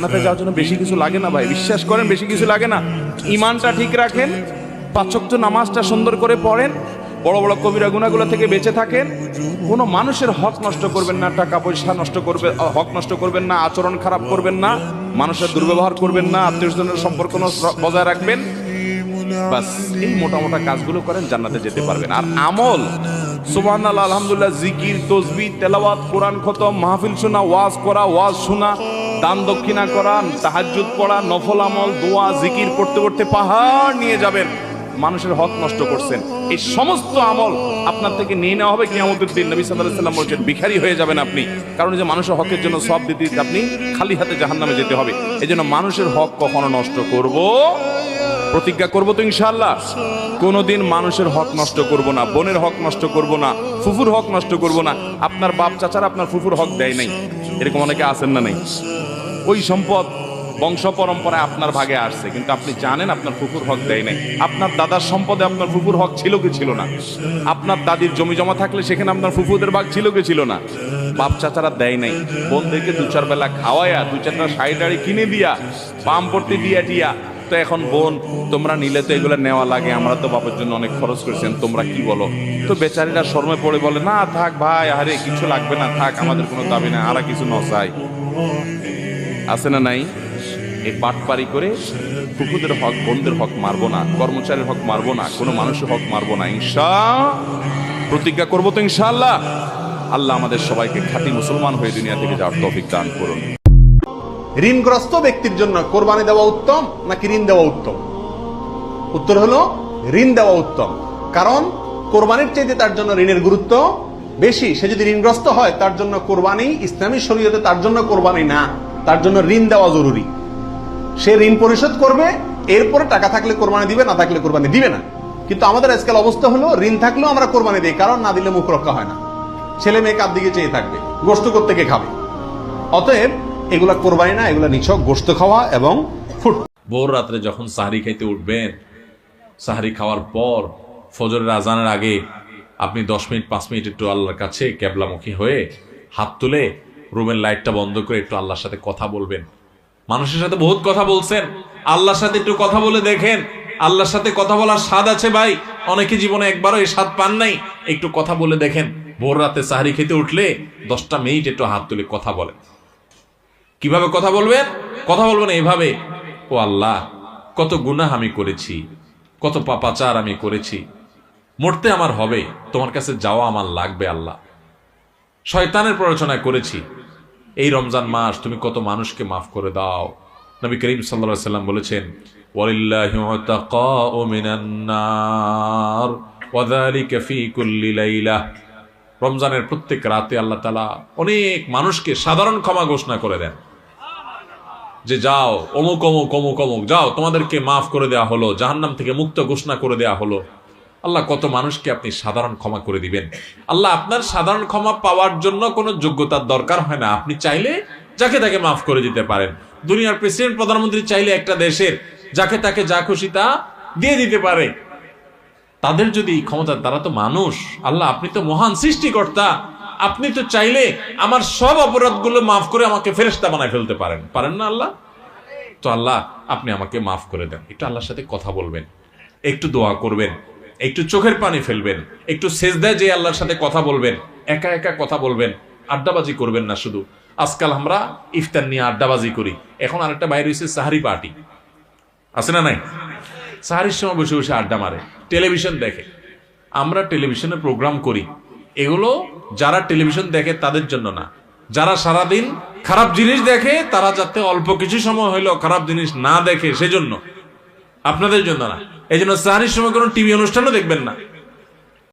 জান্নাতে যাওয়ার জন্য বেশি কিছু লাগে না ভাই। বিশ্বাস করেন, বেশি কিছু লাগে না। ইমানটা ঠিক রাখেন পাঁচক্ত নামাজটা সুন্দর করে পড়েন, বড় বড় কবিরা গুণাগুলো থেকে বেঁচে থাকেন। কোনো মানুষের হক নষ্ট করবেন না, টাকা পয়সা নষ্ট করবে হক নষ্ট করবেন না, আচরণ খারাপ করবেন না, মানুষের দুর্ব্যবহার করবেন না আত্মীয় স্বজনের সম্পর্ক বজায় রাখবেন। বাস, এই মোটা মোটা কাজগুলো করেন, জান্নাতে যেতে পারবেন। আর আমল সুবহান আলহামদুলিল্লাহ, জিকির তসবি তেলাওয়াত, কোরআন খতম, মাহফিল শোনা, ওয়াজ করা, ওয়াজ শোনা দান দক্ষিণা করা, তাহাজ্জুদ পড়া, নফল আমল, দোয়া, জিকির করতে পড়তে পাহাড় নিয়ে যাবেন। মানুষের হক নষ্ট করছেন। এই সমস্ত আমল আপনার থেকে নিয়ে নেওয়া হবে কিয়ামতের দিন। নবী আলাইহি সাল্লাম বলছেন, ভিখারি হয়ে যাবেন আপনি। কারণ যে মানুষের হকের জন্য সব দিতে দিতে আপনি খালি হাতে জাহান্নামে যেতে হবে। এই জন্য মানুষের হক কখনো নষ্ট করব, প্রতিজ্ঞা করব তো ইনশাল্লাহ কোনোদিন মানুষের হক নষ্ট করব না, বোনের হক নষ্ট করব না, ফুফুর হক নষ্ট করব না। আপনার বাপ চাচারা আপনার ফুফুর হক দেয় নাই। এরকম অনেকে আছেন না নাই? ওই সম্পদ বংশ পরম্পরায় আপনার ভাগে আসছে, কিন্তু আপনি জানেন আপনার ফুফুর হক দেয় নাই। আপনার দাদার সম্পদে আপনার ফুফুর হক ছিল কি ছিল না? আপনার দাদির জমি জমা থাকলে সেখানে আপনার ফুফুদের ভাগ ছিল কি ছিল না? বাপ চাচারা দেয় নাই। বোনদেরকে দু চার বেলা খাওয়ায়া, দু চারটা শাড়ি টাড়ি কিনে দিয়া পড়তে দিয়া টিয়া, তো এখন বোন, তোমরা নিলে তো এগুলো নেওয়া লাগে, আমরা তো বাপের জন্য অনেক খরচ করেছেন তোমরা কি বলো? তো বেচারিরা শর্মে পড়ে বলে, না, থাক ভাই, আরে, কিছু লাগবে না, থাক, আমাদের কোনো দাবি না আর কিছু নসাই আছে না নাই? এই পাটপারি করে কুকুদের হক বোনদের হক মারবো না, কর্মচারীর হক মারবো না, কোনো মানুষের হক মারবো না, ইনশা, প্রতিজ্ঞা করব তো ইনশাআল্লাহ। আল্লাহ আমাদের সবাইকে খাঁটি মুসলমান হয়ে দুনিয়া থেকে যাওয়ার তৌফিক দান করুন। ঋণগ্রস্ত ব্যক্তির জন্য কোরবানি দেওয়া উত্তম নাকি ঋণ দেওয়া উত্তম? উত্তর হলো, ঋণ দেওয়া উত্তম। কারণ কোরবানির চাইতে তার জন্য ঋণের গুরুত্ব বেশি। সে যদি ঋণগ্রস্ত হয়, তার জন্য কোরবানি, ইসলামী শরীয়তে তার জন্য কোরবানি না। তার জন্য ঋণ দেওয়া জরুরি। সে ঋণ পরিশোধ করবে, এরপরে টাকা থাকলে কোরবানি দিবে, না থাকলে কোরবানি দিবে না। কিন্তু আমাদের আজকাল অবস্থা হলো, ঋণ থাকলেও আমরা কোরবানি দিই, কারণ না দিলে মুখ রক্ষা হয় না। ছেলে মেয়ে কার দিকে চেয়ে থাকবে? গোষ্ঠ থেকে খাবে? অতএব, এগুলা কোরবানি না, এগুলা নিছক গোস্ত খাওয়া এবং ফুট। ভোর রাত্রে যখন সাহারি খাইতে উঠবেন, সাহারি খাওয়ার পর, ফজরের আজানের আগে আপনি দশ মিনিট, পাঁচ মিনিট একটু আল্লাহর কাছে ক্যাবলামুখী হয়ে হাত তুলে রুমের লাইটটা বন্ধ করে একটু আল্লাহর সাথে কথা বলবেন। মানুষের সাথে বহুত কথা বলছেন। আল্লাহর সাথে একটু কথা বলে দেখেন। আল্লাহর সাথে কথা বলার স্বাদ আছে ভাই। অনেকে জীবনে একবারও এই স্বাদ পান নাই। একটু কথা বলে দেখেন। ভোর রাতে সাহারি খেতে উঠলে দশটা মিনিট একটু হাত তুলে কথা বলেন। কীভাবে কথা বলবেন? কথা বলবেন এইভাবে। ও আল্লাহ, কত গুনাহ আমি করেছি। কত পাপাচার আমি করেছি। মরতে আমার হবে। তোমার কাছে যাওয়া আমার লাগবে আল্লাহ। শয়তানের প্ররোচনা করেছি। এই রমজান মাস তুমি কত মানুষকে মাফ করে দাও। নবী করিম সাল্লা সাল্লাম বলেছেন রমজানের প্রত্যেক রাতে আল্লাহ তালা অনেক মানুষকে সাধারণ ক্ষমা ঘোষণা করে দেন। যে যাও, অমুক অমুক অমুক অমুক, যাও, তোমাদেরকে মাফ করে দেওয়া হলো, জাহান্নাম থেকে মুক্ত ঘোষণা করে দেয়া হলো। আল্লাহ, কত মানুষকে আপনি সাধারণ ক্ষমা করে দিবেন। আল্লাহ, আপনার সাধারণ ক্ষমা পাওয়ার জন্য কোনো যোগ্যতার দরকার হয় না। আপনি চাইলে যাকে তাকে মাফ করে দিতে পারেন। দুনিয়ার প্রেসিডেন্ট, প্রধানমন্ত্রী চাইলে একটা দেশের যাকে তাকে যা খুশি তা দিয়ে দিতে পারে। তাদের যদি ক্ষমতা তারা তো মানুষ, আল্লাহ, আপনি তো মহান সৃষ্টিকর্তা। আপনি তো চাইলে আমার সব অপরাধগুলো মাফ করে আমাকে ফেরেস্তা বানায় ফেলতে পারেন। পারেন না আল্লাহ? তো আল্লাহ, আপনি আমাকে মাফ করে দেন। একটু আল্লাহর সাথে কথা বলবেন। একটু দোয়া করবেন। একটু চোখের পানি ফেলবেন, একটু সেজদায় যে আল্লাহর সাথে কথা বলবেন, একা একা কথা বলবেন, আড্ডাবাজি করবেন না শুধু। আজকাল আমরা ইফতার নিয়ে আড্ডাবাজি করি। এখন আরেকটা বাইরে হয়েছে সাহারি পার্টি। আছে না নাই? সাহারির সময় বসে বসে আড্ডা মারে। টেলিভিশন দেখে। আমরা টেলিভিশনে প্রোগ্রাম করি। এগুলো যারা টেলিভিশন দেখে তাদের জন্য না। যারা সারাদিন খারাপ জিনিস দেখে, তারা যাতে অল্প কিছু সময় হইলেও খারাপ জিনিস না দেখে, সেজন্য। আপনাদের জন্য না। এই জন্য সাহানির সময় কোনো টিভি অনুষ্ঠানও দেখবেন না।